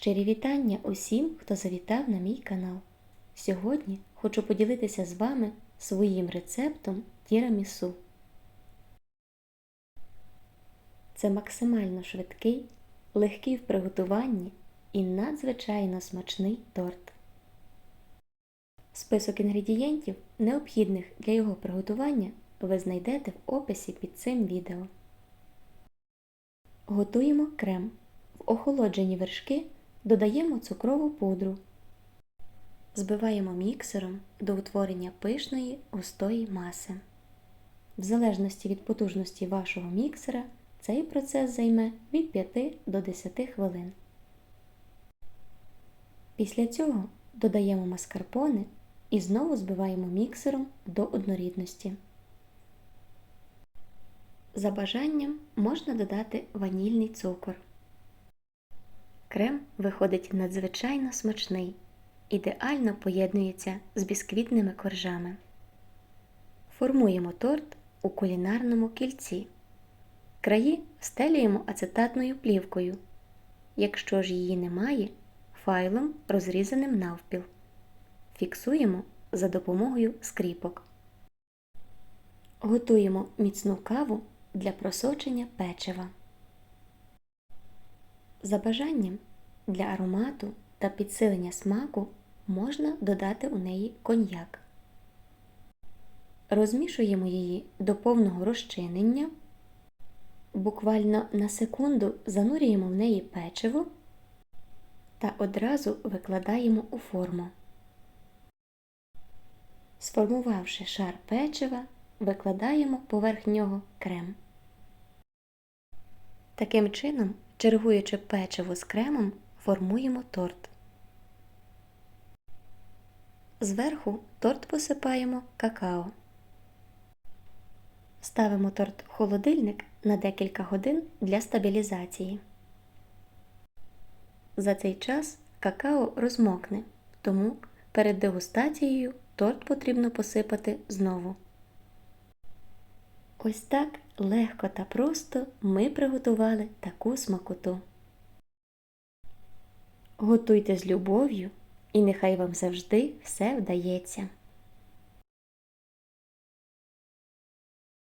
Щирі вітання усім, хто завітав на мій канал. Сьогодні хочу поділитися з вами своїм рецептом тірамісу. Це максимально швидкий, легкий в приготуванні і надзвичайно смачний торт. Список інгредієнтів, необхідних для його приготування, ви знайдете в описі під цим відео. Готуємо крем. В охолоджені вершки додаємо цукрову пудру. Збиваємо міксером до утворення пишної густої маси. В залежності від потужності вашого міксера цей процес займе від 5 до 10 хвилин. Після цього додаємо маскарпоне і знову збиваємо міксером до однорідності. За бажанням можна додати ванільний цукор. Крем виходить надзвичайно смачний, ідеально поєднується з бісквітними коржами. Формуємо торт у кулінарному кільці. Краї стелюємо ацетатною плівкою. Якщо ж її немає, файлом розрізаним навпіл. Фіксуємо за допомогою скріпок. Готуємо міцну каву для просочення печива. За бажанням для аромату та підсилення смаку можна додати у неї коньяк. Розмішуємо її до повного розчинення. Буквально на секунду занурюємо в неї печиво та одразу викладаємо у форму. Сформувавши шар печива, викладаємо поверх нього крем. Таким чином, чергуючи печиво з кремом, формуємо торт. Зверху торт посипаємо какао. Ставимо торт в холодильник на декілька годин для стабілізації. За цей час какао розмокне, тому перед дегустацією торт потрібно посипати знову. Ось так легко та просто ми приготували таку смакоту. Готуйте з любов'ю, і нехай вам завжди все вдається.